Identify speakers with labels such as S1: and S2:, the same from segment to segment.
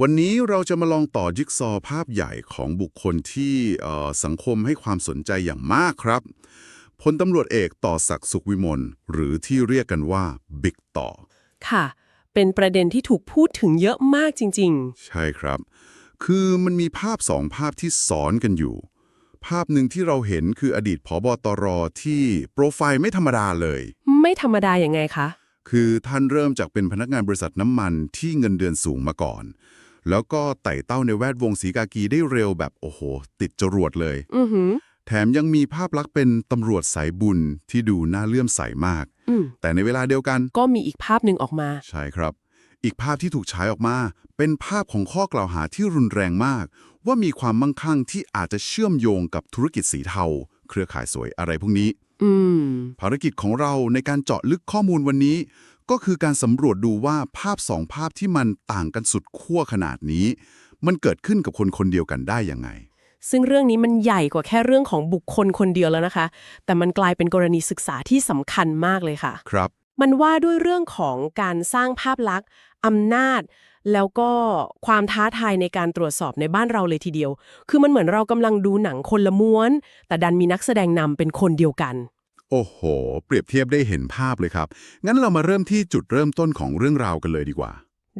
S1: วันนี้เราจะมาลองต่อจิ๊กซอว์ภาพใหญ่ของบุคคลที่เอ่อสังคมให้ความสนใจอย่างมากครับพลตำรวจเอกต่อศักดิ์สุขวิมลหรือที่เรียกกันว่าบิ๊กต่อ
S2: ค่ะ เป็นประเด็นที่ถูกพูดถึงเยอะมากจริง
S1: ใช่ครับ คือมันมีภาพสองภาพที่ซ้อนกันอยู่ ภาพหนึ่งที่เราเห็นคืออดีตผบตรที่โปรไฟล์ไม่ธรรมดาเลย
S2: ๆไม่ธรรมดาอย่างไงคะ
S1: คือท่านเริ่มจากเป็นพนักงานบริษัทน้ำมันที่เงินเดือนสูงมาก่อน แล้วก็ไต่เต้าในแวดวงสีกากีได้เร็วแบบโอ้โห ติดจรวดเลย
S2: อือหือ
S1: แถมยังมีภาพลักษณ์เป็นตำรวจสายบุญที่ดูน่าเลื่อมใสมาก
S2: อืม
S1: แต่ในเวลาเดียวกัน
S2: ก็มีอีกภาพหนึ่งออกมา
S1: ใช่ครับ อีกภาพที่ถูกฉายออกมา เป็นภาพของข้อกล่าวหาที่รุนแรงมาก ว่ามีความมั่งคั่งที่อาจจะเชื่อมโยงกับธุรกิจสีเทา เครือข่ายสวยอะไรพวกนี้
S2: อืม
S1: ภารกิจของเราในการเจาะลึกข้อมูลวันนี้ ก็คือการสำรวจดูว่าภาพสองภาพที่มันต่างกันสุดขั้วขนาดนี้ มันเกิดขึ้นกับคนคนเดียวกันได้ยังไง
S2: ซึ่งเรื่องนี้มันใหญ่กว่าแค่เรื่องของบุคคลคนเดียวแล้วนะคะ แต่มันกลายเป็นกรณีศึกษาที่สำคัญมากเลยค่ะ
S1: ครับ
S2: มันว่าด้วยเรื่องของการสร้างภาพลักษณ์อำนาจ แล้วก็ความท้าทายในการตรวจสอบในบ้านเราเลยทีเดียว คือมันเหมือนเรากำลังดูหนังคนละม้วน แต่ดันมีนักแสดงนำเป็นคนเดียวกัน
S1: โอ้โห เปรียบเทียบได้เห็นภาพเลยครับ งั้นเรามาเริ่มที่จุดเริ่มต้นของเรื่องราวกันเลยดีกว่า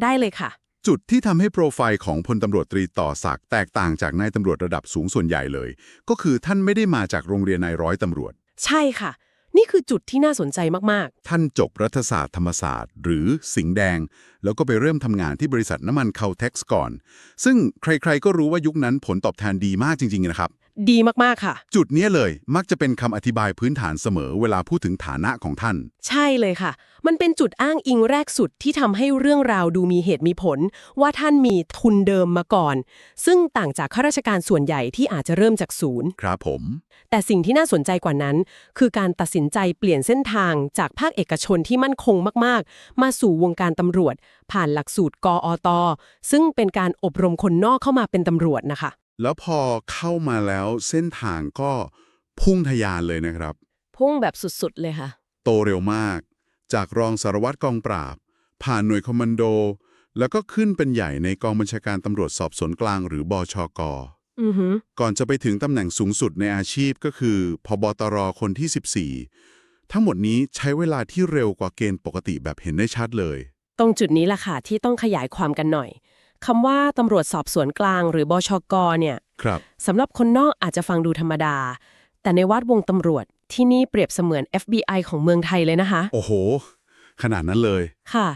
S2: ได้เลยค่ะ
S1: จุดที่ทำให้โปรไฟล์ของพลตำรวจตรีต่อศักดิ์แตกต่างจากนายตำรวจระดับสูงส่วนใหญ่เลย ก็คือท่านไม่ได้มาจากโรงเรียนนายร้อยตำรวจ
S2: ใช่ค่ะ นี่คือจุดที่น่าสนใจมาก
S1: ท่านจบรัฐศาสตร์ธรรมศาสตร์ หรือสิงห์แดง แล้วก็ไปเริ่มทำงานที่บริษัทน้ำมันเคาเท็กซ์ก่อน ซึ่งใครๆก็รู้ว่ายุคนั้นผลตอบแทนดีมากจริงๆนะครับ
S2: ๆ ดีมาก ๆ ค่ะ
S1: จุดเนี้ยเลยมักจะเป็นคำอธิบายพื้นฐานเสมอเวลาพูดถึงฐานะของท่าน
S2: ใช่เลยค่ะ มันเป็นจุดอ้างอิงแรกสุดที่ทำให้เรื่องราวดูมีเหตุมีผล ว่าท่านมีทุนเดิมมาก่อน ซึ่งต่างจากข้าราชการส่วนใหญ่ที่อาจจะเริ่มจากศูนย์
S1: ครับผม
S2: แต่สิ่งที่น่าสนใจกว่านั้น คือการตัดสินใจเปลี่ยนเส้นทางจากภาคเอกชนที่มั่นคงมาก ๆ มาสู่วงการตำรวจ ผ่านหลักสูตรกออตซึ่งเป็นการอบรมคนนอกเข้ามาเป็นตำรวจนะคะ
S1: แล้วพอเข้ามาแล้วเส้นทางก็พุ่งทะยานเลยนะครับ
S2: พุ่งแบบสุดๆเลยค่ะ
S1: โตเร็วมาก จากรองสารวัตรกองปราบ ผ่านหน่วยคอมมานโด แล้วก็ขึ้นเป็นใหญ่ในกองบัญชาการตำรวจสอบสวนกลางหรือบชก
S2: อือหือ
S1: ก่อนจะไปถึงตำแหน่งสูงสุดในอาชีพก็คือพบตรคนที่ 14 ทั้งหมดนี้ใช้เวลาที่เร็วกว่าเกณฑ์ปกติแบบเห็นได้ชัดเลย
S2: ตรงจุดนี้แหละค่ะที่ต้องขยายความกันหน่อย คำว่าตำรวจสอบสวนกลางหรือบชกเนี่ย
S1: ครับ
S2: สำหรับคนนอกอาจจะฟังดูธรรมดา แต่ในวัดวงตำรวจที่นี่เปรียบเสมือน FBI ของเมืองไทยเลยนะคะ
S1: โอ้โห ขนาดนั้นเลย
S2: ค่ะ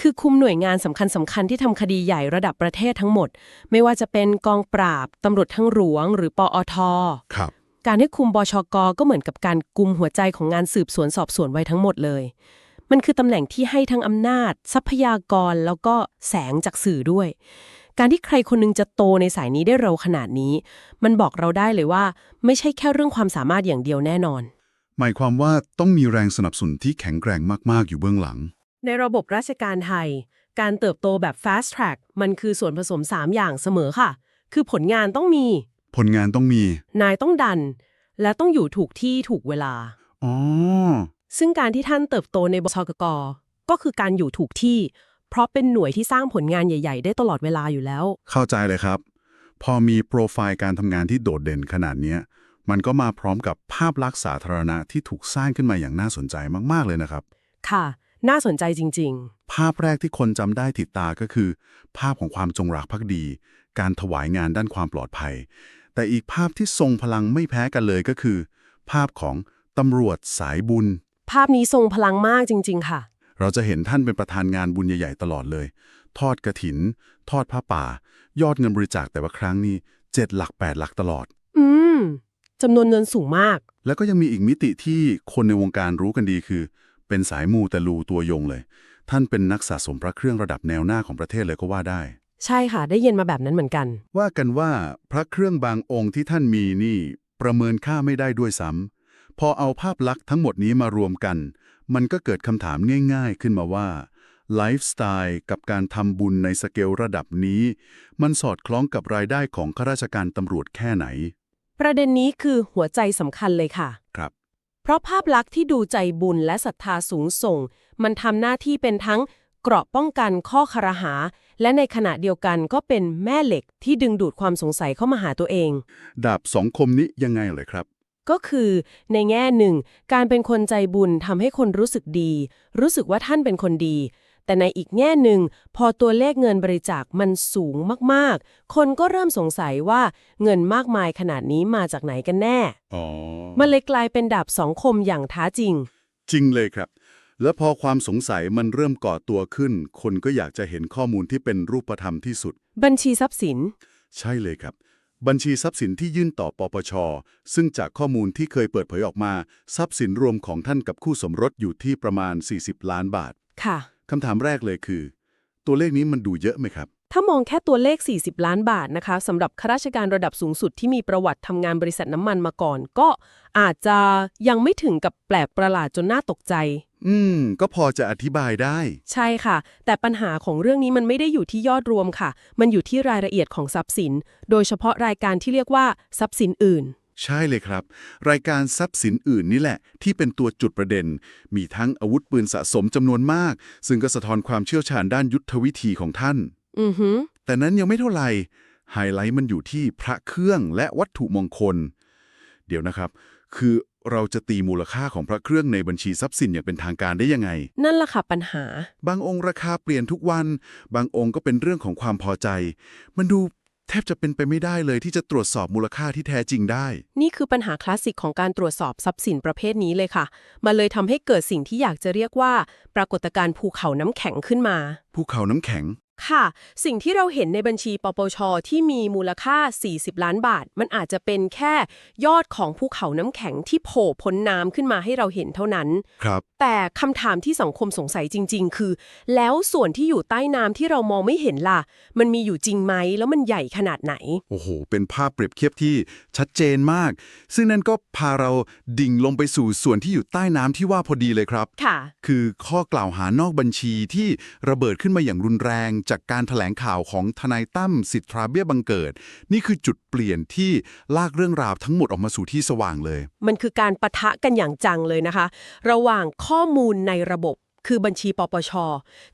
S2: คือคุมหน่วยงานสำคัญสำคัญที่ทำคดีใหญ่ระดับประเทศทั้งหมด ไม่ว่าจะเป็นกองปราบตำรวจทั้งหลวง หรือปอท
S1: ครับ
S2: การให้คุมบชกก็เหมือนกับการกุมหัวใจของงานสืบสวนสอบสวนไว้ทั้งหมดเลย มันคือตำแหน่งที่ให้ทั้งอำนาจ ทรัพยากรแล้วก็แสงจากสื่อด้วย การที่ใครคนหนึงจะโตในสายนี้ได้เร็วขนาดนี้ มันบอกเราได้เลยว่า ไม่ใช่แค่เรื่องความสามารถอย่างเดียวแน่นอน
S1: หมายความว่าต้องมีแรงสนับสนุนที่แข็งแกร่งมาก ๆ อยู่เบื้องหลัง
S2: ในระบบราชการไทย การเติบโตแบบ fast track มันคือส่วนผสม 3 อย่างเสมอค่ะ คือผลงานต้องมี
S1: ผลงานต้องมี
S2: นายต้องดัน และต้องอยู่ถูกที่ถูกเวลา
S1: อ๋อ
S2: ซึ่งการที่ท่านเติบโตในบชกกก็คือการอยู่ถูกที่ เพราะเป็นหน่วยที่สร้างผลงานใหญ่ ๆ ได้ตลอดเวลาอยู่แล้ว
S1: เข้าใจเลยครับ พอมีโปรไฟล์การทำงานที่โดดเด่นขนาดเนี้ยมันก็มาพร้อมกับภาพลักษณ์สาธารณะที่ถูกสร้างขึ้นมาอย่างน่าสนใจมากๆเลยนะครับ
S2: ค่ะ น่าสนใจจริง
S1: ภาพแรกที่คนจำได้ติดตาก็คือ ภาพของความจงรักภักดี การถวายงานด้านความปลอดภัย แต่อีกภาพที่ทรงพลังไม่แพ้กันเลยก็คือ ภาพของตำรวจสายบุญ
S2: ๆ ภาพนี้ทรงพลังมากจริง ๆ ค่ะ
S1: เราจะเห็นท่านเป็นประธานงานบุญใหญ่ ๆ ตลอดเลย ทอดกระถิน ทอดผ้าป่า ยอดเงินบริจาคแต่ว่าครั้งนี้เจ็ดหลักแปดหลักตลอด
S2: อืมจำนวนเงินสูงมาก
S1: แล้วก็ยังมีอีกมิติที่คนในวงการรู้กันดีคือ เป็นสายมูแต่ลูตัวยงเลย ท่านเป็นนักสะสมพระเครื่องระดับแนวหน้าของประเทศเลยก็ว่าได้
S2: ใช่ค่ะ ได้ยินมาแบบนั้นเหมือนกัน
S1: ว่ากันว่าพระเครื่องบางองค์ที่ท่านมีนี่ ประเมินค่าไม่ได้ด้วยซ้ำ พอเอาภาพลักษณ์ทั้งหมดนี้มารวมกัน มันก็เกิดคำถามง่ายๆขึ้นมาว่าไลฟ์สไตล์กับการทำบุญในสเกลระดับนี้ มันสอดคล้องกับรายได้ของข้าราชการตำรวจแค่ไหน
S2: ประเด็นนี้คือหัวใจสำคัญเลยค่ะ
S1: ครับ
S2: เพราะภาพลักษณ์ที่ดูใจบุญและศรัทธาสูงส่ง มันทำหน้าที่เป็นทั้งเกราะป้องกันข้อคารหา และในขณะเดียวกันก็เป็นแม่เหล็กที่ดึงดูดความสงสัยเข้ามาหาตัวเอง
S1: ดาบสองคมนี้ยังไงเลยครับ
S2: ก็คือในแง่หนึ่ง การเป็นคนใจบุญทำให้คนรู้สึกดี รู้สึกว่าท่านเป็นคนดี แต่ในอีกแง่หนึ่ง พอตัวเลขเงินบริจาคมันสูงมากๆ คนก็เริ่มสงสัยว่าเงินมากมายขนาดนี้มาจากไหนกันแน่
S1: อ๋อ
S2: มันเลยกลายเป็นดาบสองคมอย่างท้าจริง
S1: จริงเลยครับ แล้วพอความสงสัยมันเริ่มก่อตัวขึ้น คนก็อยากจะเห็นข้อมูลที่เป็นรูปธรรมที่สุด
S2: บัญชีทรัพย์สิน
S1: ใช่เลยครับ บัญชีทรัพย์สินที่ยื่นต่อปปช ซึ่งจากข้อมูลที่เคยเปิดเผยออกมา ทรัพย์สินรวมของท่านกับคู่สมรสอยู่ที่ประมาณ 40 ล้านบาท
S2: ค่ะ
S1: คำถามแรกเลยคือ ตัวเลขนี้มันดูเยอะไหมครับ
S2: ถ้ามองแค่ตัวเลข 40 ล้านบาทนะคะสำหรับข้าราชการระดับสูงสุดที่มีประวัติทำงานบริษัทน้ำมันมาก่อน ก็อาจจะยังไม่ถึงกับแปลกประหลาดจนน่าตกใจ
S1: อืม ก็พอจะอธิบายได้
S2: ใช่ค่ะ แต่ปัญหาของเรื่องนี้มันไม่ได้อยู่ที่ยอดรวมค่ะ มันอยู่ที่รายละเอียดของทรัพย์สิน โดยเฉพาะรายการที่เรียกว่าทรัพย์สินอื่น
S1: ใช่เลยครับ รายการทรัพย์สินอื่นนี่แหละ ที่เป็นตัวจุดประเด็น มีทั้งอาวุธปืนสะสมจำนวนมาก ซึ่งก็สะท้อนความเชี่ยวชาญด้านยุทธวิธีของท่าน
S2: อือหือ
S1: แต่นั้นยังไม่เท่าไหร่ไฮไลท์มันอยู่ที่พระเครื่องและวัตถุมงคล เดี๋ยวนะครับ คือเราจะตีมูลค่าของพระเครื่องในบัญชีทรัพย์สินอย่างเป็นทางการได้ยังไง
S2: นั่นแหละค่ะปัญหา
S1: บางองค์ราคาเปลี่ยนทุกวัน บางองค์ก็เป็นเรื่องของความพอใจ มันดูแทบจะเป็นไปไม่ได้เลยที่จะตรวจสอบมูลค่าที่แท้จริงได้
S2: นี่คือปัญหาคลาสสิกของการตรวจสอบทรัพย์สินประเภทนี้เลยค่ะ มันเลยทำให้เกิดสิ่งที่อยากจะเรียกว่า ปรากฏการณ์ภูเขาน้ำแข็งขึ้นมา
S1: ภูเขาน้ำแข็ง
S2: ค่ะ สิ่งที่เราเห็นในบัญชีปปช ที่มีมูลค่า 40 ล้านบาท มันอาจจะเป็นแค่ยอดของภูเขาน้ำแข็งที่โผล่พ้นน้ำขึ้นมาให้เราเห็นเท่านั้น
S1: ครับ
S2: แต่คำถามที่สังคมสงสัยจริง ๆ คือ แล้วส่วนที่อยู่ใต้น้ำที่เรามองไม่เห็นล่ะ มันมีอยู่จริงไหม แล้วมันใหญ่ขนาดไหน
S1: โอ้โห เป็นภาพเปรียบเทียบที่ชัดเจนมาก ซึ่งนั่นก็พาเราดิ่งลงไปสู่ส่วนที่อยู่ใต้น้ำที่ว่าพอดีเลยครับ
S2: ค่ะ
S1: คือข้อกล่าวหานอกบัญชีที่ระเบิดขึ้นมาอย่างรุนแรงจากการถแถลงข่าวของทนายตั้มสิทธาเบี้ยบังเกิด นี่คือจุดเปลี่ยนที่ลากเรื่องราวทั้งหมดออกมาสู่ที่สว่างเลย
S2: มันคือการปะทะกันอย่างจังเลยนะคะ ระหว่างข้อมูลในระบบ คือบัญชีปปช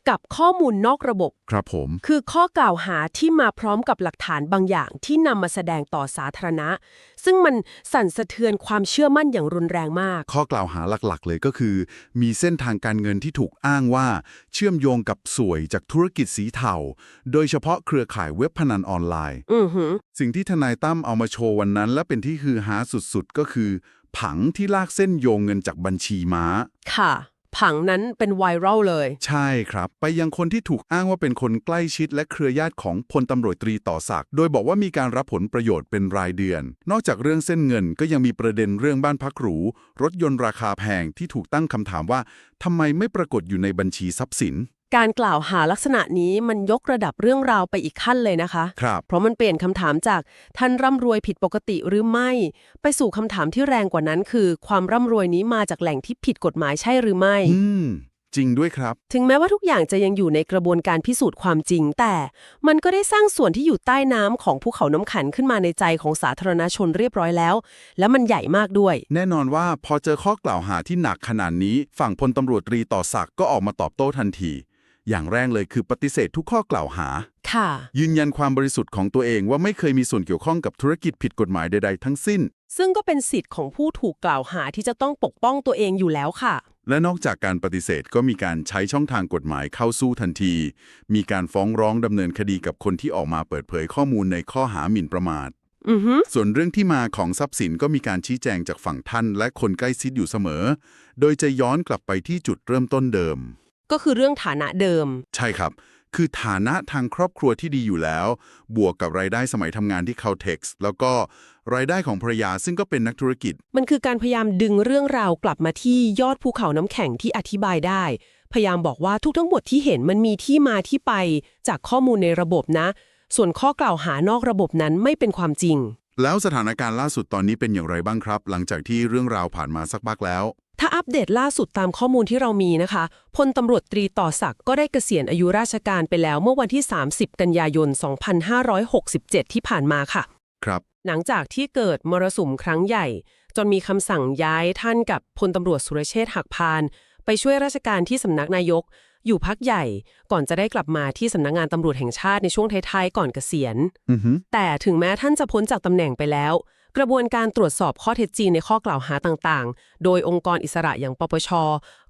S2: กับข้อมูลนอกระบบ
S1: ครับผม
S2: คือข้อกล่าวหาที่มาพร้อมกับหลักฐานบางอย่างที่นำมาแสดงต่อสาธารณะ ซึ่งมันสั่นสะเทือนความเชื่อมั่นอย่างรุนแรงมาก
S1: ข้อกล่าวหาหลักๆ เลยก็คือ มีเส้นทางการเงินที่ถูกอ้างว่าเชื่อมโยงกับสวยจากธุรกิจสีเทาโดยเฉพาะเครือข่ายเว็บพนันออนไลน์
S2: อือหือ
S1: สิ่งที่ทนายตั้มเอามาโชว์วันนั้น และเป็นที่ฮือฮาสุดๆ ก็คือ ผังที่ลากเส้นโยงเงินจากบัญชีม้า
S2: ค่ะ ผังนั้นเป็นไวรัลเลย
S1: ใช่ครับ ไปยังคนที่ถูกอ้างว่าเป็นคนใกล้ชิดและเครือญาติของพลตำรวจตรีต่อศักดิ์โดยบอกว่ามีการรับผลประโยชน์เป็นรายเดือน นอกจากเรื่องเส้นเงินก็ยังมีประเด็นเรื่องบ้านพักหรู รถยนต์ราคาแพงที่ถูกตั้งคำถามว่าทำไมไม่ปรากฏอยู่ในบัญชีทรัพย์สิน
S2: การกล่าวหาลักษณะนี้มันยกระดับเรื่องราวไปอีกขั้นเลยนะคะ
S1: ครับ
S2: เพราะมันเปลี่ยนคำถามจากท่านร่ำรวยผิดปกติหรือไม่ ไปสู่คำถามที่แรงกว่านั้น คือ ความร่ำรวยนี้มาจากแหล่งที่ผิดกฎหมายใช่หรือไม่
S1: อืม จริงด้วยครับ
S2: ถึงแม้ว่าทุกอย่างจะยังอยู่ในกระบวนการพิสูจน์ความจริง แต่มันก็ได้สร้างส่วนที่อยู่ใต้น้ำของภูเขาน้ำขันขึ้นมาในใจของสาธารณชนเรียบร้อยแล้ว และมันใหญ่มากด้วย
S1: แน่นอนว่าพอเจอข้อกล่าวหาที่หนักขนาดนี้ ฝั่งพลตำรวจตรีต่อศักดิ์ก็ออกมาตอบโต้ทันที อย่างแรกเลยคือปฏิเสธทุกข้อกล่าวหา
S2: ค่ะ
S1: ยืนยันความบริสุทธิ์ของตัวเองว่าไม่เคยมีส่วนเกี่ยวข้องกับธุรกิจผิดกฎหมายใดๆ ทั้งสิ้น
S2: ซึ่งก็เป็นสิทธิ์ของผู้ถูกกล่าวหาที่จะต้องปกป้องตัวเองอยู่แล้วค่ะ
S1: และนอกจากการปฏิเสธก็มีการใช้ช่องทางกฎหมายเข้าสู้ทันที มีการฟ้องร้องดำเนินคดีกับคนที่ออกมาเปิดเผยข้อมูลในข้อหาหมิ่นประมาท
S2: อือฮึ
S1: ส่วนเรื่องที่มาของทรัพย์สินก็มีการชี้แจงจากฝั่งท่าน และคนใกล้ชิดอยู่เสมอ โดยจะย้อนกลับไปที่จุดเริ่มต้นเดิม
S2: ก็คือเรื่องฐานะเดิม
S1: ใช่ครับ คือฐานะทางครอบครัวที่ดีอยู่แล้ว บวกกับรายได้สมัยทำงานที่ Caltex แล้วก็รายได้ของภรรยาซึ่งก็เป็นนักธุรกิจ
S2: มันคือการพยายามดึงเรื่องราวกลับมาที่ยอดภูเขาน้ำแข็งที่อธิบายได้ พยายามบอกว่าทุกทั้งหมดที่เห็นมันมีที่มาที่ไปจากข้อมูลในระบบนะ ส่วนข้อกล่าวหานอกระบบนั้นไม่เป็นความจริง
S1: แล้วสถานการณ์ล่าสุดตอนนี้เป็นอย่างไรบ้างครับ หลังจากที่เรื่องราวผ่านมาสักพักแล้ว
S2: ถ้าอัปเดตล่าสุดตามข้อมูลที่เรามีนะคะ พลตำรวจตรีต่อศักดิ์ก็ได้เกษียณอายุราชการไปแล้วเมื่อวันที่ 30 กันยายน 2567 ที่ผ่านมาค่ะ
S1: ครับ
S2: หลังจากที่เกิดมรสุมครั้งใหญ่ จนมีคำสั่งย้ายท่านกับพลตำรวจสุรเชษฐ์หักพาน ไปช่วยราชการที่สำนักนายก อยู่พักใหญ่ ก่อนจะได้กลับมาที่สำนักงานตำรวจแห่งชาติในช่วงท้ายๆก่อนเกษียณ
S1: อือฮึ
S2: แต่ถึงแม้ท่านจะพ้นจากตำแหน่งไปแล้ว กระบวนการตรวจสอบข้อเท็จจริงในข้อกล่าวหาต่างๆ โดยองค์กรอิสระอย่างปปช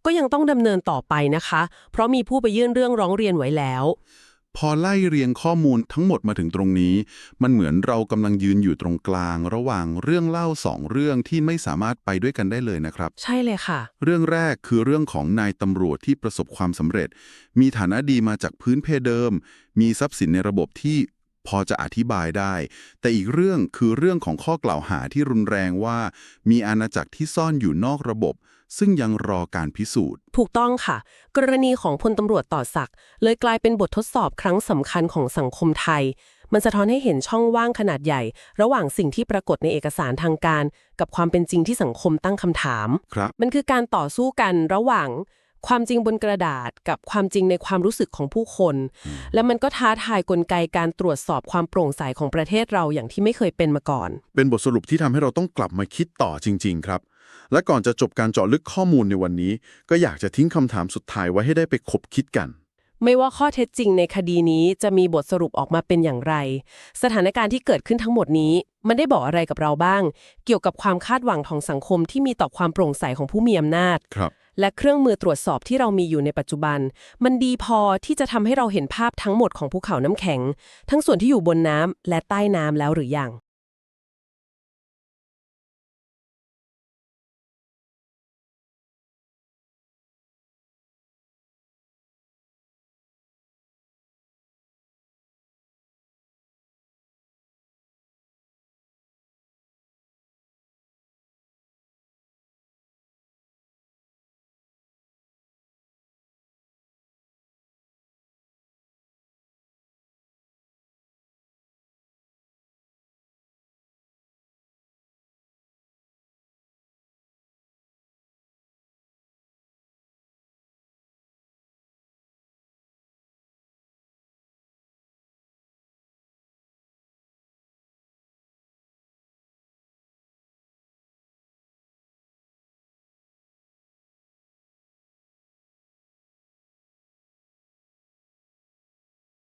S2: ก็ยังต้องดำเนินต่อไปนะคะ เพราะมีผู้ไปยื่นเรื่องร้องเรียนไว้แล้ว
S1: พอไล่เรียงข้อมูลทั้งหมดมาถึงตรงนี้ มันเหมือนเรากำลังยืนอยู่ตรงกลาง ระหว่างเรื่องเล่าสองเรื่องที่ไม่สามารถไปด้วยกันได้เลยนะครับ
S2: ใช่เลยค่ะ
S1: เรื่องแรกคือเรื่องของนายตำรวจที่ประสบความสำเร็จ มีฐานะดีมาจากพื้นเพเดิม มีทรัพย์สินในระบบที่ พอจะอธิบายได้ แต่อีกเรื่องคือเรื่องของข้อกล่าวหาที่รุนแรงว่า มีอาณาจักรที่ซ่อนอยู่นอกระบบ ซึ่งยังรอการพิสูจน์
S2: ถูกต้องค่ะ กรณีของพลตำรวจต่อศักดิ์เลยกลายเป็นบททดสอบครั้งสำคัญของสังคมไทย มันสะท้อนให้เห็นช่องว่างขนาดใหญ่ ระหว่างสิ่งที่ปรากฏในเอกสารทางการ กับความเป็นจริงที่สังคมตั้งคำถาม
S1: ครับ
S2: มันคือการต่อสู้กันระหว่าง ความจริงบนกระดาษกับความจริงในความรู้สึกของผู้คน และมันก็ท้าทายกลไกการตรวจสอบความโปร่งใสของประเทศเราอย่างที่ไม่เคยเป็นมาก่อน
S1: เป็นบทสรุปที่ทำให้เราต้องกลับมาคิดต่อจริง ๆ ครับ และก่อนจะจบการเจาะลึกข้อมูลในวันนี้ ก็อยากจะทิ้งคำถามสุดท้ายไว้ให้ได้ไปคบคิดกัน
S2: ไม่ว่าข้อเท็จจริงในคดีนี้จะมีบทสรุปออกมาเป็นอย่างไร สถานการณ์ที่เกิดขึ้นทั้งหมดนี้ มันได้บอกอะไรกับเราบ้าง เกี่ยวกับความคาดหวังของสังคมที่มีต่อความโปร่งใสของผู้มีอำนาจ
S1: ครับ
S2: และเครื่องมือตรวจสอบที่เรามีอยู่ในปัจจุบัน มันดีพอที่จะทำให้เราเห็นภาพทั้งหมดของภูเขาน้ำแข็ง ทั้งส่วนที่อยู่บนน้ำและใต้น้ำแล้วหรือยัง